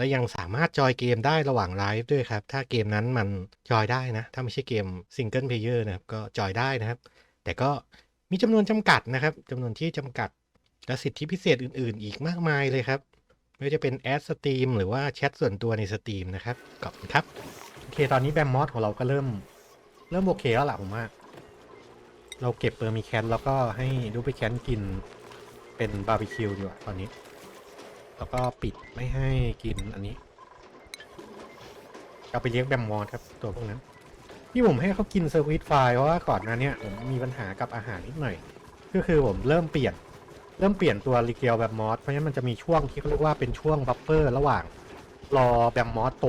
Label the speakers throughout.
Speaker 1: และยังสามารถจอยเกมได้ระหว่างไลฟ์ด้วยครับ ถ้าเกมนั้นมันจอยได้นะ ถ้าไม่ใช่เกมซิงเกิลเพลเยอร์นะครับ ก็จอยได้นะครับ แต่ก็มีจำนวนจำกัดนะครับจำนวนที่จำกัด และสิทธิพิเศษอื่น ๆ อีกมากมายเลยครับไม่ว่าจะเป็นแอดสตรีมหรือว่าแชทส่วนตัวในสตรีมนะครับขอบคุณครับ โอเค ตอนนี้แบมมอสของเราก็เริ่ม เริ่มโอเคแล้วล่ะผมว่า เราเก็บเปอร์มีแคนแล้วก็ให้ดูไปแคนกินเป็นบาร์บีคิวดีกว่าตอนนี้ แล้วก็ปิดไม่ให้กินอันนี้เอาไปเลี้ยงแบมมอสครับตัวพวกนั้นที่ผมให้เขากินเซอร์วิสไฟเพราะว่าก่อนหน้านี้ผมมีปัญหากับอาหารนิดหน่อย ก็คือผมเริ่มเปลี่ยน เริ่มเปลี่ยนตัวรีเกียลแบมมอสเพราะฉะนั้นมันจะมีช่วงที่เขาเรียกว่าเป็นช่วงบัฟเฟอร์ระหว่างรอแบมมอสโต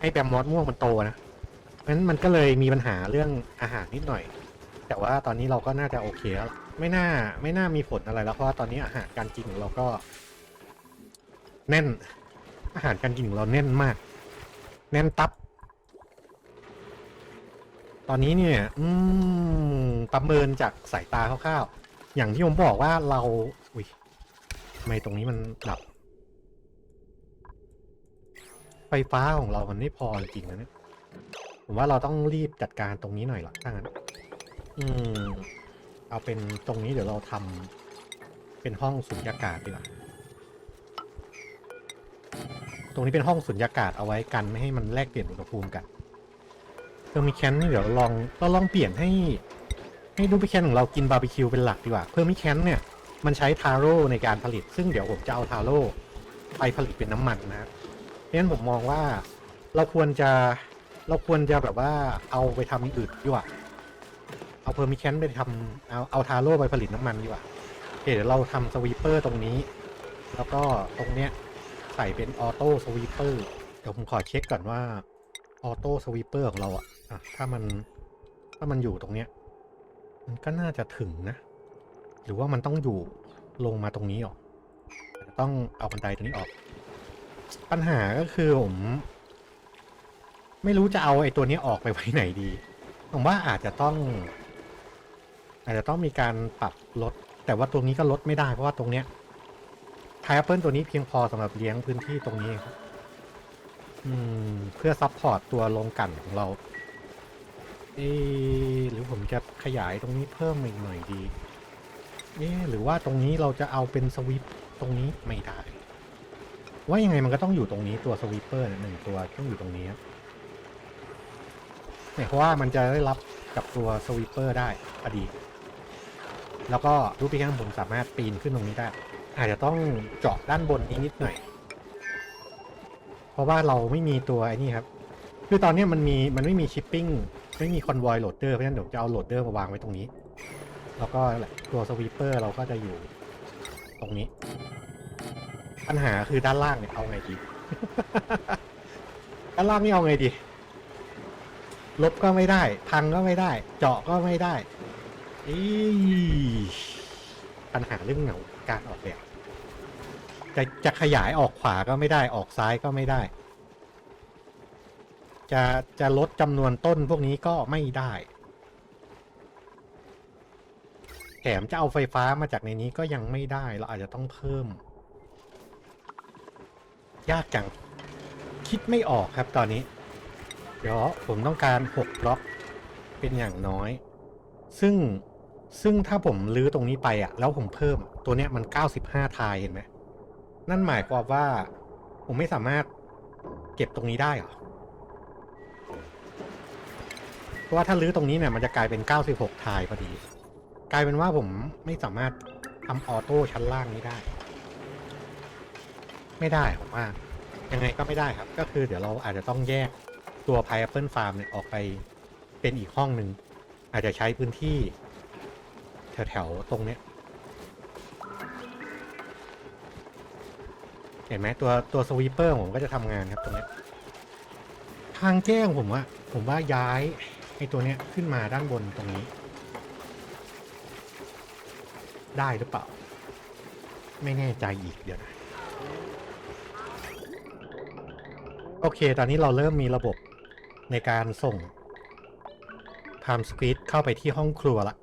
Speaker 1: ให้แบมมอสม่วงมันโตนะเพราะฉะนั้นมันก็เลยมีปัญหาเรื่องอาหารนิดหน่อย แต่ว่าตอนนี้เราก็น่าจะโอเคแล้วไม่น่าไม่น่ามีผลอะไรแล้วเพราะว่าตอนนี้อาหารการกินของเราก็ แน่น อาหารการกินของเราแน่นมาก แน่นตับ ตอนนี้เนี่ย อืมประเมินจากสายตาคร่าวๆอย่างที่ผมบอกว่าเรา อุ้ยทำไมตรงนี้มันดับ ไฟฟ้าของเรามันไม่พอจริงนะเนี่ยผมว่าเราต้องรีบจัดการตรงนี้หน่อยละถ้างั้น อืม เอาเป็นตรงนี้เดี๋ยวเราทำเป็นห้องสุญญากาศดีกว่า ตรงนี้เป็นห้องสุญญากาศเอาไว้กันไม่ให้มันแลกเปลี่ยนอุณหภูมิกันเพิ่มมีแคนนี่เดี๋ยวลองเราลองเปลี่ยนให้ ให้ดูพิแคนของเรากินบาร์บีคิวเป็นหลักดีกว่าเพิ่มมิแคนเนี่ยมันใช้ทาโร่ในการผลิต ซึ่งเดี๋ยวผมจะเอาทาโร่ไปผลิตเป็นน้ำมันนะครับเพราะฉะนั้นผมมองว่าเราควรจะเราควรจะแบบว่าเอาไปทำอย่างอื่นดีกว่าเอาเพอร์มิแคนไปทำเอาเอาทาโร่ไปผลิตน้ำมันดีกว่าโอเคเดี๋ยวเราทำสวีปเปอร์ตรงนี้ แล้วก็ตรงเนี้ย ใส่เป็นออโต้สวีปเปอร์เดี๋ยวผมขอเช็คก่อนว่าออโต้สวีปเปอร์ของเราอะอะถ้ามันถ้ามันอยู่ตรงเนี้ย มันก็น่าจะถึงนะ หรือว่ามันต้องอยู่ลงมาตรงนี้หรอต้องเอาบันไดตรงนี้ออก ปัญหาก็คือผม ไม่รู้จะเอาไอ้ตัวนี้ออกไปไว้ไหนดี ผมว่าอาจจะต้อง อาจจะต้องมีการปรับลด แต่ว่าตรงนี้ก็ลดไม่ได้เพราะว่าตรงเนี้ย ทแอปเปิลตัวนี้เพียงพอสำหรับเลี้ยงพื้นที่ตรงนี้ครับอืม เพื่อซัพพอร์ตตัวโรงกันของเราเอหรือผมจะขยายตรงนี้เพิ่มอีกหน่อยดีเอหรือว่าตรงนี้เราจะเอาเป็นสวิปตรงนี้ไม่ได้ ว่ายังไงมันก็ต้องอยู่ตรงนี้ตัวสวิปเปอร์หนึ่งตัวต้องอยู่ตรงนี้เนี่ยเพราะว่ามันจะได้รับกับตัวสวิปเปอร์ได้อดีตแล้วก็รูปพี่แข้งผมสามารถปีนขึ้นตรงนี้ได้ อาจจะต้องเจาะด้านบนอีกนิดหน่อย เพราะว่าเราไม่มีตัวไอ้นี่ครับ คือตอนนี้มันมีมันไม่มีชิปปิ้งไม่มีคอนวอยโหลดเดอร์เพราะฉะนั้นเดี๋ยวจะเอาโหลดเดอร์มาวางไว้ตรงนี้ แล้วก็ตัวสวีปเปอร์เราก็จะอยู่ตรงนี้ ปัญหาคือด้านล่างเนี่ยเอาไงดี ด้านล่างนี่เอาไงดี ลบก็ไม่ได้ พังก็ไม่ได้ เจาะก็ไม่ได้อีปัญหาเรื่องเหงาการออกแบบ จะจะขยายออกขวาก็ไม่ได้ออกซ้ายก็ไม่ได้ จะจะลดจำนวนต้นพวกนี้ก็ไม่ได้แถมจะเอาไฟฟ้ามาจากในนี้ก็ยังไม่ได้ เราอาจจะต้องเพิ่ม ยากจัง คิดไม่ออกครับตอนนี้ เดี๋ยวผมต้องการ 6 บล็อกเป็นอย่างน้อย ซึ่งซึ่งถ้าผมลื้อตรงนี้ไปอะ แล้วผมเพิ่มตัวเนี้ยมัน 95 ทายเห็นไหม นั่นหมายความว่า ผมไม่สามารถเก็บตรงนี้ได้เหรอ เพราะว่าถ้าลื้อตรงนี้เนี่ยมันจะกลายเป็น 96ทายพอดี กลายเป็นว่าผมไม่สามารถทำออโต้ชั้นล่างนี้ได้ ไม่ได้ผมว่า ยังไงก็ไม่ได้ครับ ก็คือเดี๋ยวเราอาจจะต้องแยกตัว Pineapple Farm เนี่ยออกไปเป็นอีกห้องหนึ่ง อาจจะใช้พื้นที่ แถวๆตรงเนี้ย เห็นไหมตัวตัวสวีปเปอร์ผมก็จะทำงานครับตรงนี้ทางแจ้งผมว่าผมว่าย้ายไอ้ตัวเนี้ยขึ้นมาด้านบนตรงนี้ ได้หรือเปล่า ไม่แน่ใจอีกเดี๋ยวนะโอเค ตอนนี้เราเริ่มมีระบบในการส่ง Time Squid เข้าไปที่ห้องครัวละ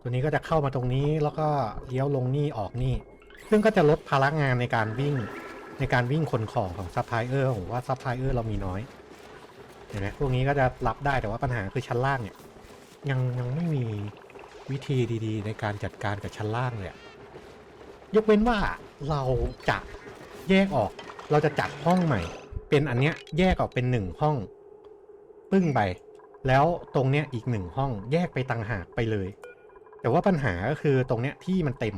Speaker 1: ตัวนี้ก็จะเข้ามาตรงนี้แล้วก็เลี้ยวลงนี่ออกนี่ ซึ่งก็จะลดภาระงานในการวิ่งในการวิ่งขนของของซัพพลายเออร์ผมว่าซัพพลายเออร์เรามีน้อยเห็นไหมพวกนี้ก็จะรับได้แต่ว่าปัญหาคือชั้นล่างเนี่ย ยังยังไม่มีวิธีดีๆ ในการจัดการกับชั้นล่างเลยยกเว้นว่าเราจะแยกออก เราจะจัดห้องใหม่ เป็นอันเนี้ยแยกออกเป็นหนึ่งห้อง ปึ้งไป แล้วตรงเนี้ยอีกหนึ่งห้องแยกไปต่างหากไปเลย แต่ว่าปัญหาก็คือตรงเนี้ยที่มันเต็ม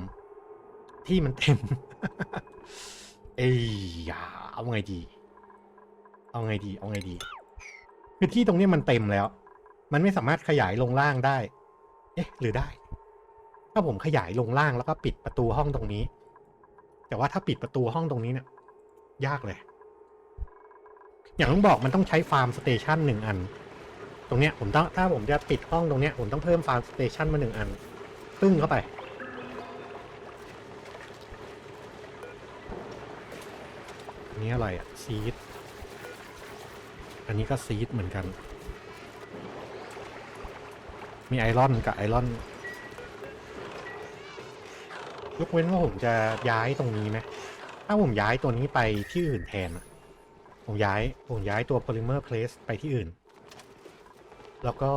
Speaker 1: ที่มันเต็ม เอ้ยอย่าเอาไงดี เอาไงดี เอาไงดี คือที่ตรงนี้มันเต็มแล้ว มันไม่สามารถขยายลงล่างได้ เอ๊ะ หรือได้ ถ้าผมขยายลงล่างแล้วก็ปิดประตูห้องตรงนี้ แต่ว่าถ้าปิดประตูห้องตรงนี้เนี่ยยากเลย อย่างต้องบอกมันต้องใช้ฟาร์มสเตชันหนึ่งอัน ตรงเนี้ยผมต้องถ้าผมจะปิดห้องตรงเนี้ยผมต้องเพิ่มฟาร์มสเตชันมาหนึ่งอัน ปึ้งเข้าไป อันนี้อะไรอะซีด อันนี้ก็ซีดเหมือนกัน มีไอรอนกับไอรอนยกเว้นว่าผมจะย้ายตรงนี้ไหมถ้าผมย้ายตัวนี้ไปที่อื่นแทน ผมย้าย ผมย้ายตัว polymer place ไปที่อื่น แล้วก็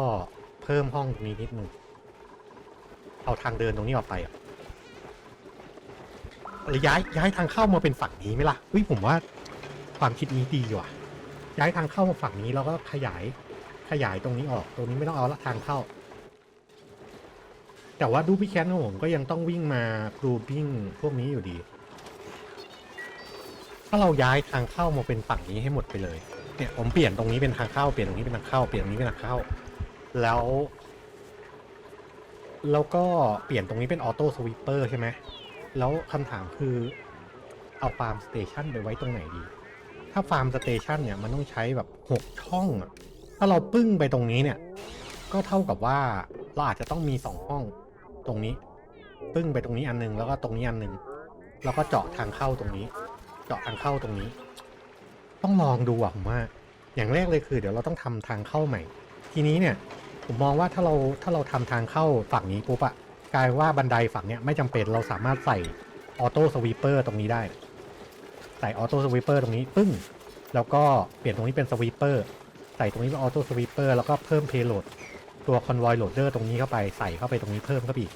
Speaker 1: เพิ่มห้องตรงนี้นิดนึง เอาทางเดินตรงนี้ออกไปอะ หรือย้ายย้ายทางเข้ามาเป็นฝั่งนี้ไหมล่ะเฮ้ยผมว่าความคิดนี้ดีว่ะ ย้ายทางเข้ามาฝั่งนี้แล้วก็ขยายขยายตรงนี้ออก ตรงนี้ไม่ต้องเอาละทางเข้า แต่ว่าดูพี่แคนของผมก็ยังต้องวิ่งมากรูบิ้งพวกนี้อยู่ดี ถ้าเราย้ายทางเข้ามาเป็นฝั่งนี้ให้หมดไปเลยเนี่ยผมเปลี่ยนตรงนี้เป็นทางเข้าเปลี่ยนตรงนี้เป็นทางเข้าเปลี่ยนตรงนี้เป็นทางเข้า แล้ว แล้วก็เปลี่ยนตรงนี้เป็นออโต้สวิปเปอร์ใช่ไหม แล้วคำถามคือเอาฟาร์มสเตชันไปไว้ตรงไหนดี ถ้าฟาร์มสเตชันเนี่ยมันต้องใช้แบบหกช่องอะถ้าเราปึ้งไปตรงนี้เนี่ย ก็เท่ากับว่าเราอาจจะต้องมีสองห้องตรงนี้ ปึ้งไปตรงนี้อันหนึง แล้วก็ตรงนี้อันหนึง แล้วก็เจาะทางเข้าตรงนี้ เจาะทางเข้าตรงนี้ ต้องลองดูอะผมว่า อย่างแรกเลยคือเดี๋ยวเราต้องทำทางเข้าใหม่ ทีนี้เนี่ย ผมมองว่าถ้าเราถ้าเราทำทางเข้าฝั่งนี้ปุ๊บอะ กลายว่าบันไดฝั่งเนี้ยไม่จำเป็นเราสามารถใส่ออโต้สวีปเปอร์ตรงนี้ได้ ใส่ออโต้สวีปเปอร์ตรงนี้ปึ้ง แล้วก็เปลี่ยนตรงนี้เป็นสวีปเปอร์ใส่ตรงนี้เป็นออโต้สวีปเปอร์แล้วก็เพิ่มเพย์โหลดตัวคอนวอยโหลดเดอร์ตรงนี้เข้าไปใส่เข้าไปตรงนี้เพิ่มเข้าไปอีก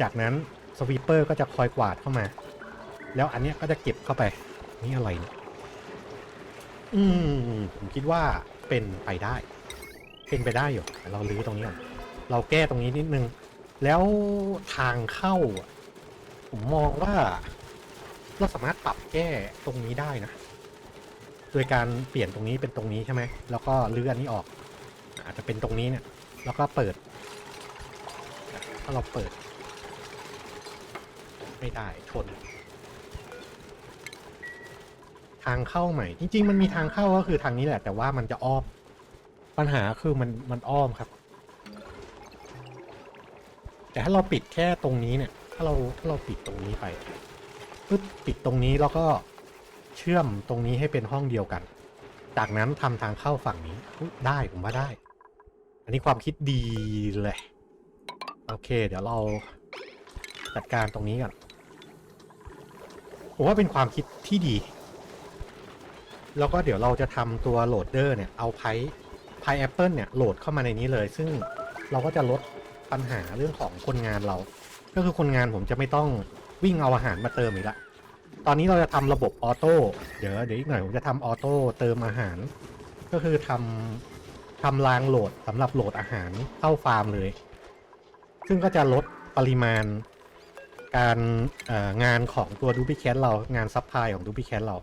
Speaker 1: จากนั้นสวีปเปอร์ก็จะคอยกวาดเข้ามา แล้วอันเนี้ยก็จะเก็บเข้าไป นี่อะไรเนี่ยอืมผมคิดว่าเป็นไปได้ เป็นไปได้อยู่เราลื้อตรงนี้ก่อนเราแก้ตรงนี้นิดนึง แล้วทางเข้าอะผมมองว่า เราสามารถปรับแก้ตรงนี้ได้นะ โดยการเปลี่ยนตรงนี้เป็นตรงนี้ใช่ไหม แล้วก็เลื้อนนี้ออก อาจจะเป็นตรงนี้เนี่ย แล้วก็เปิด ถ้าเราเปิด ไม่ได้ชน ทางเข้าใหม่ จริง ๆ มันมีทางเข้าก็คือทางนี้แหละ แต่ว่ามันจะอ้อม ปัญหาคือมันมันอ้อมครับ ถ้าเราปิดแค่ตรงนี้เนี่ย ถ้าเราถ้าเราปิดตรงนี้ไปปึ๊บปิดตรงนี้แล้วก็เชื่อมตรงนี้ให้เป็นห้องเดียวกัน จากนั้นทำทางเข้าฝั่งนี้ได้ผมว่าได้ อันนี้ความคิดดีเลย โอเค เดี๋ยวเราจัดการตรงนี้ก่อนผมว่าเป็นความคิดที่ดี แล้วก็เดี๋ยวเราจะทำตัวโหลดเดอร์เนี่ย เอาไพ่ไพ่แอปเปิลเนี่ย โหลดเข้ามาในนี้เลย ซึ่งเราก็จะลด ปัญหาเรื่องของคนงานเรา ก็คือคนงานผมจะไม่ต้องวิ่งเอาอาหารมาเติมอีกละตอนนี้เราจะทำระบบออโต้เดี๋ยวเดี๋ยวอีกหน่อยผมจะทำออโต้เติมอาหาร ก็คือทำทำรางโหลดสำหรับโหลดอาหารเข้าฟาร์มเลย ซึ่งก็จะลดปริมาณการงานของตัวดูพิแคทเรางานซัพพลายของดูพิแคทเรา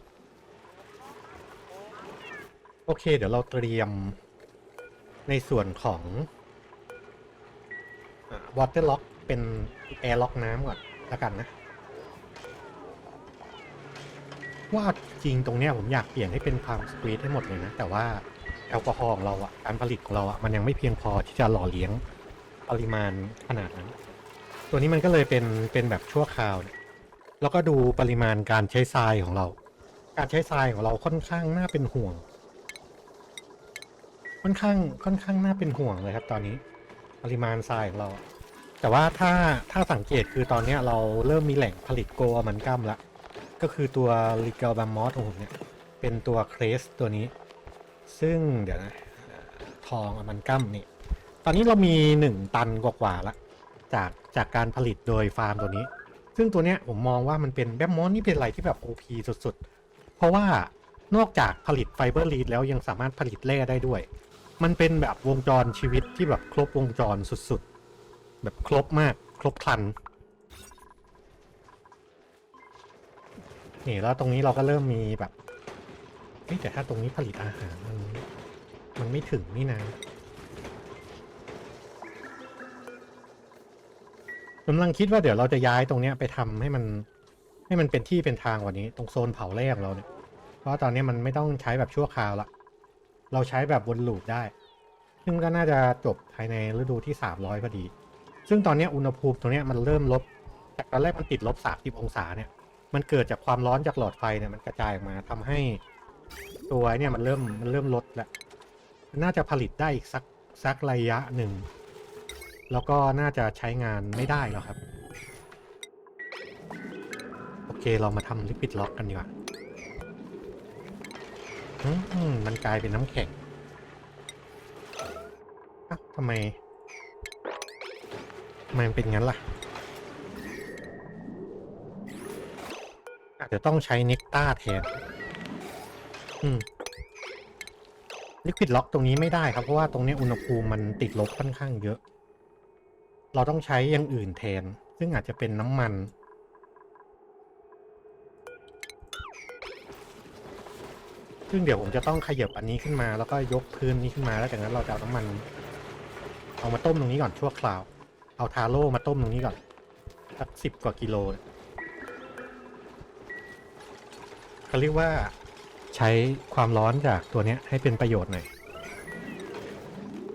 Speaker 1: โอเค เดี๋ยวเราเตรียมในส่วนของ วอเตอร์ล็อกเป็นแอร์ล็อกน้ำก่อนแล้วกันนะ ว่าจริงตรงเนี้ยผมอยากเปลี่ยนให้เป็นความสควีทให้หมดเลยนะ แต่ว่าแอลกอฮอล์ของเราอะการผลิตของเราอะมันยังไม่เพียงพอที่จะหล่อเลี้ยงปริมาณขนาดนั้น ตัวนี้มันก็เลยเป็นเป็นแบบชั่วคราวเนี่ยแล้วก็ดูปริมาณการใช้ทรายของเรา การใช้ทรายของเราค่อนข้างน่าเป็นห่วง ค่อนข้างค่อนข้างน่าเป็นห่วงเลยครับตอนนี้ ปริมาณทรายของเรา แต่ว่าถ้าถ้าสังเกตคือตอนนี้เราเริ่มมีแหล่งผลิตโกอามันกัมละ ก็คือตัวลิเกลบามอสของผมเนี่ย เป็นตัวเครสตัวนี้ ซึ่งเดี๋ยวนะทองอมันกัมนี่ ตอนนี้เรามีหนึ่งตันกว่าๆละจากจากการผลิตโดยฟาร์มตัวนี้ ซึ่งตัวเนี้ยผมมองว่ามันเป็นแบมมอนนี่เป็นอะไรที่แบบ OP สุดๆ เพราะว่านอกจากผลิตไฟเบอร์ลีดแล้วยังสามารถผลิตแร่ได้ด้วย มันเป็นแบบวงจรชีวิตที่แบบครบวงจรสุดๆ แบบครบมากครบครัน นี่แล้วตรงนี้เราก็เริ่มมีแบบเฮ้ยแต่ถ้าตรงนี้ผลิตอาหารมันมันไม่ถึงนี่นะกำลังคิดว่าเดี๋ยวเราจะย้ายตรงเนี้ยไปทำให้มันให้มันเป็นที่เป็นทางกว่านี้ ตรงโซนเผาแร่ของเราเนี่ย เพราะตอนนี้มันไม่ต้องใช้แบบชั่วคราวละ เราใช้แบบวนลูปได้ ซึ่งก็น่าจะจบภายในฤดูที่ 300พอดี ซึ่งตอนนี้อุณหภูมิตรงนี้มันเริ่มลบจากตอนแรกมันติดลบ 30 องศาเนี่ย มันเกิดจากความร้อนจากหลอดไฟเนี่ยมันกระจายออกมาทำให้ตัวเนี่ยมันเริ่มมันเริ่มลดแล้ว น่าจะผลิตได้อีกสักสักระยะหนึ่ง แล้วก็น่าจะใช้งานไม่ได้แล้วครับ โอเคเรามาทำลิปิดล็อกกันดีกว่า มันกลายเป็นน้ำแข็งอ้าวทำไมทำไมมันเป็นงั้นล่ะ อาจจะต้องใช้เนกต้าแทน อืมลิควิดล็อกตรงนี้ไม่ได้ครับ เพราะว่าตรงนี้อุณหภูมิมันติดลบค่อนข้างเยอะ เราต้องใช้อย่างอื่นแทน ซึ่งอาจจะเป็นน้ำมัน ซึ่งเดี๋ยวผมจะต้องขยับอันนี้ขึ้นมา แล้วก็ยกพื้นนี้ขึ้นมาแล้วจากนั้นเราจะเอาน้ำมัน เอามาต้มตรงนี้ก่อนชั่วคราว เอาทาโร่มาต้มตรงนี้ก่อนสักสิบกว่ากิโลเขาเรียกว่าใช้ความร้อนจากตัวเนี้ยให้เป็นประโยชน์หน่อย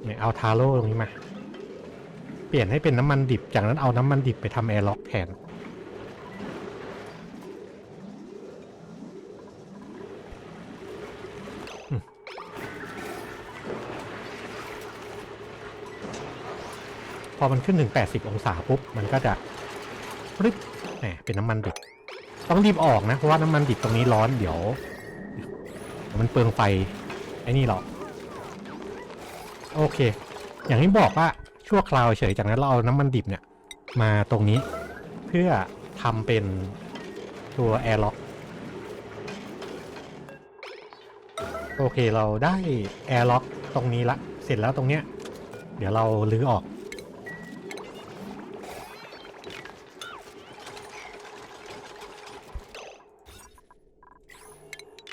Speaker 1: เนี่ยเอาทาโร่ตรงนี้มา เปลี่ยนให้เป็นน้ำมันดิบ จากนั้นเอาน้ำมันดิบไปทำแอร์ล็อกแทน พอมันขึ้นถึง 80 องศาปุ๊บ มันก็จะปึ๊บแหมเป็นน้ำมันดิบ ต้องรีบออกนะ เพราะว่าน้ำมันดิบตรงนี้ร้อนเดี๋ยวเดี๋ยว มันเปลืองไฟ ไอ้นี่หรอก โอเค อย่างที่บอกว่าชั่วคราวเฉยจากนั้นเราเอาน้ำมันดิบเนี่ย มาตรงนี้เพื่อทำเป็นตัวแอร์ล็อกโอเคเราได้แอร์ล็อกตรงนี้ละ เสร็จแล้วตรงเนี้ย เดี๋ยวเราลื้อออก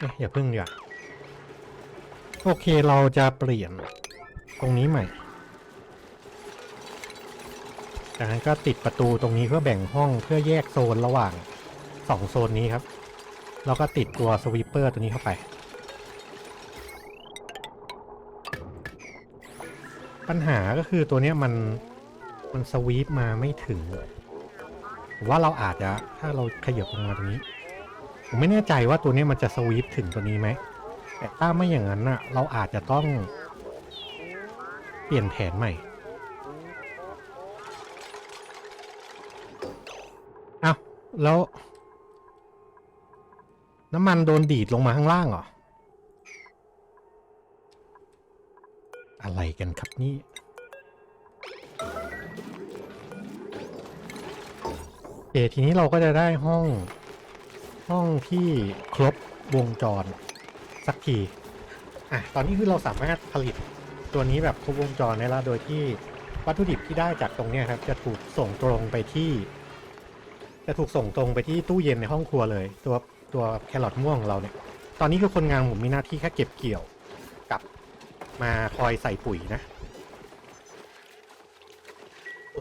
Speaker 1: อ๊ะอย่าพึ่งดีกว่าโอเคเราจะเปลี่ยนตรงนี้ใหม่ จากนั้นก็ติดประตูตรงนี้เพื่อแบ่งห้องเพื่อแยกโซนระหว่างสองโซนนี้ครับ แล้วก็ติดตัวสวีปเปอร์ตัวนี้เข้าไป ปัญหาก็คือตัวเนี้ยมันมันสวีปมาไม่ถึงว่าเราอาจจะถ้าเราขยับลงมาตรงนี้ ผมไม่แน่ใจว่าตัวนี้มันจะสวีปถึงตัวนี้ไหมแต่ถ้าไม่อย่างนั้นน่ะ เราอาจจะต้อง เปลี่ยนแผนใหม่เอาแล้ว น้ำมันโดนดีดลงมาข้างล่างเหรอ อะไรกันครับนี่โอเคทีนี้เราก็จะได้ห้อง ห้องที่ครบวงจรสักที อะ ตอนนี้คือเราสามารถผลิตตัวนี้แบบครบวงจรได้แล้วโดยที่วัตถุดิบที่ได้จากตรงเนี้ยครับ จะถูกส่งตรงไปที่ จะถูกส่งตรงไปที่ตู้เย็นในห้องครัวเลย ตัวตัวแครอทม่วงของเราเนี่ย ตอนนี้คือคนงานผมมีหน้าที่แค่เก็บเกี่ยวกับมาคอยใส่ปุ๋ยนะ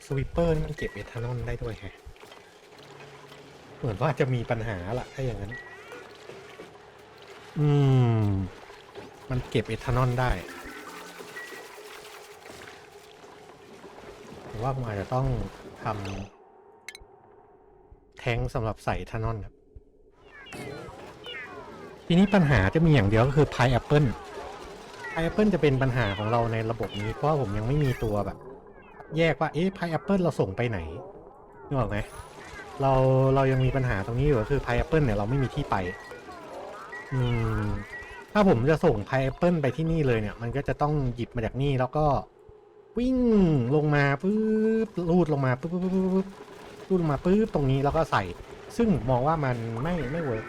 Speaker 1: สวิปเปอร์นี่มันเก็บเอทานอลได้ด้วยแฮะ เหมือนว่าจะมีปัญหาละถ้าอย่างนั้น อืม มันเก็บเอทานอลได้ผมว่าผมอาจจะต้องทำแทงสำหรับใส่เอทานอลครับ ทีนี้ปัญหาจะมีอย่างเดียวก็คือพายแอปเปิลพายแอปเปิลจะเป็นปัญหาของเราในระบบนี้ เพราะผมยังไม่มีตัวแบบ แยกว่า เอ๊ะพายแอปเปิลเราส่งไปไหนนึกออกไหม เราเรายังมีปัญหาตรงนี้อยู่ก็คือพายแอปเปิลเนี่ยเราไม่มีที่ไป อืม ถ้าผมจะส่งพายแอปเปิลไปที่นี่เลยเนี่ย มันก็จะต้องหยิบมาจากนี่แล้วก็วิ่งลงมาปุ๊บลูดลงมาปุ๊บปุ๊บปุ๊บปุ๊บลูดลงมาปุ๊บตรงนี้แล้วก็ใส่ ซึ่งมองว่ามันไม่ไม่เวิร์ก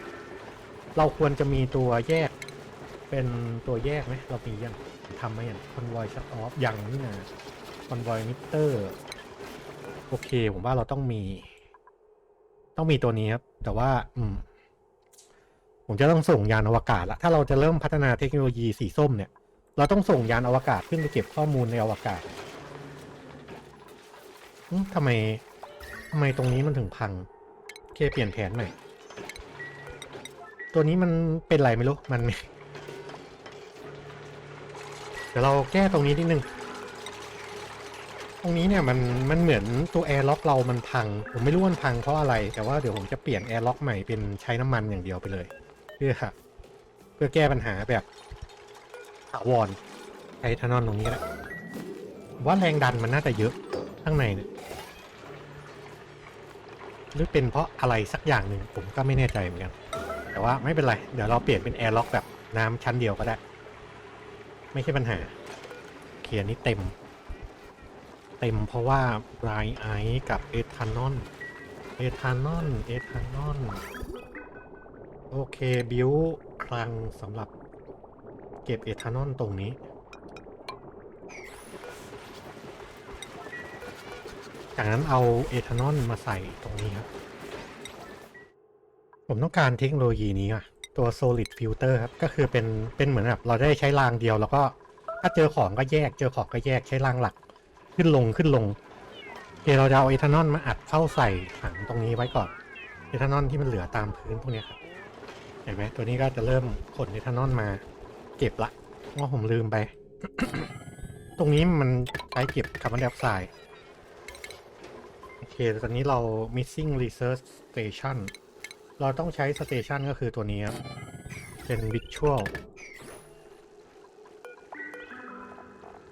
Speaker 1: เราควรจะมีตัวแยก เป็นตัวแยกไหมเรามียังทำไหมยังคอนวอยชัตออฟยังนี่นะคอนวอยมิเตอร์โอเค ผมว่าเราต้องมี ต้องมีตัวนี้ครับ แต่ว่า อืม ผมจะต้องส่งยานอวกาศละถ้าเราจะเริ่มพัฒนาเทคโนโลยีสีส้มเนี่ย เราต้องส่งยานอวกาศขึ้นไปเก็บข้อมูลในอวกาศทำไมทำไมตรงนี้มันถึงพังเคเปลี่ยนแผนใหม่ตัวนี้มันเป็นไรไม่รู้ มัน เดี๋ยวเราแก้ตรงนี้นิดนึง รงนี้เนี่ยมันมันเหมือนตัวแอร์ล็อกเรามันพัง ผมไม่รู้วันพังเพราะอะไร แต่ว่าเดี๋ยวผมจะเปลี่ยนแอร์ล็อกใหม่เป็นใช้น้ำมันอย่างเดียวไปเลย เพื่อเพื่อแก้ปัญหาแบบถาวรใช้ทานอนตรงนี้แหละว่าแรงดันมันน่าจะเยอะข้างในเนี่ยหรือเป็นเพราะอะไรสักอย่างหนึ่งผมก็ไม่แน่ใจเหมือนกัน แต่ว่าไม่เป็นไร เดี๋ยวเราเปลี่ยนเป็นแอร์ล็อกแบบน้ำชั้นเดียวก็ได้ ไม่ใช่ปัญหาเคลียร์นี้เต็ม เต็มเพราะว่าไรไอซ์กับเอทานอลเอทานอลเอทานอลโอเค บิวคลังสำหรับเก็บเอทานอลตรงนี้ จากนั้นเอาเอทานอลมาใส่ตรงนี้ครับ ผมต้องการเทคโนโลยีนี้อะตัว solid filter ครับ ก็คือเป็น เป็นเหมือนแบบเราได้ใช้รางเดียวแล้วก็ถ้าเจอของก็แยก เจอของก็แยกใช้รางหลัก ขึ้นลงขึ้นลงเคเราจะเอาเอทานอลมาอัดเข้าใส่ถังตรงนี้ไว้ก่อน เอทานอลที่มันเหลือตามพื้นพวกนี้ครับ เห็นไหมตัวนี้ก็จะเริ่มขนเอทานอลมาเก็บละว่าผมลืมไป ตรงนี้มันใช้เก็บคาร์บอนไดออกไซด์โอเค ตอนนี้เรา missing research station เราต้องใช้ station ก็คือตัวนี้ครับ เป็น visual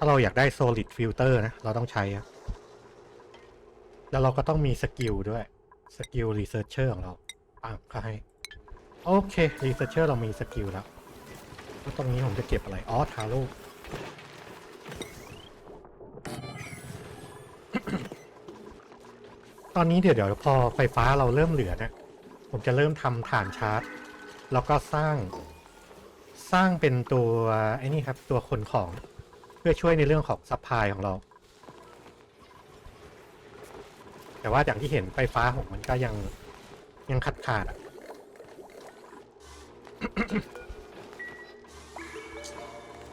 Speaker 1: าเราอยากได้ solid filter นะ เราต้องใช้ครับแล้วเราก็ต้องมีสกิลด้วย สกิล researcher ของเราปังก็ให้ โอเค researcher เรามีสกิลแล้วแล้วตรงนี้ผมจะเก็บอะไร อ๋อ ทาโร่ตอนนี้เดี๋ยวเดี๋ยวพอไฟฟ้าเราเริ่มเหลือเนี่ยผมจะเริ่มทำฐานชาร์จ แล้วก็สร้าง สร้างเป็นตัวไอ้นี่ครับ ตัวขนของ พื่อช่วยในเรื่องของซัพพลายของเรา แต่ว่าอย่างที่เห็นไฟฟ้าผมมันก็ยังยังขาดขาดๆอะ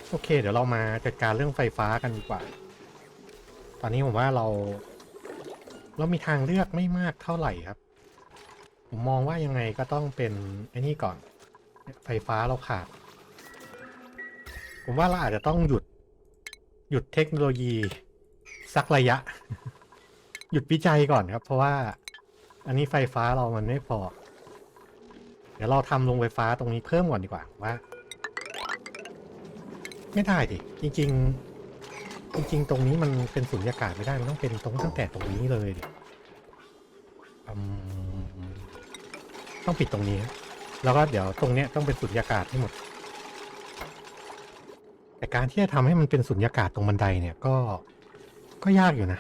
Speaker 1: โอเค เดี๋ยวเรามาจัดการเรื่องไฟฟ้ากันดีกว่า ตอนนี้ผมว่าเรา เรามีทางเลือกไม่มากเท่าไหร่ครับ ผมมองว่ายังไงก็ต้องเป็นไอ้นี่ก่อน ไฟฟ้าเราขาด ผมว่าเราอาจจะต้องหยุด หยุดเทคโนโลยี สักระยะ หยุดวิจัยก่อนครับ เพราะว่า อันนี้ไฟฟ้าเรามันไม่พอ เดี๋ยวเราทำโรงไฟฟ้าตรงนี้เพิ่มก่อนดีกว่าว่า ไม่ได้ดิจริง ๆ จริง ๆ ตรงนี้มันเป็นสุญญากาศไม่ได้มันต้องเป็นตรงตั้งแต่ตรงนี้เลยดิต้องปิดตรงนี้ แล้วก็เดี๋ยวตรงเนี้ยต้องเป็นสุญญากาศให้หมด แต่การที่จะทำให้มันเป็นสุญญากาศตรงบันไดเนี่ยก็ก็ยากอยู่นะ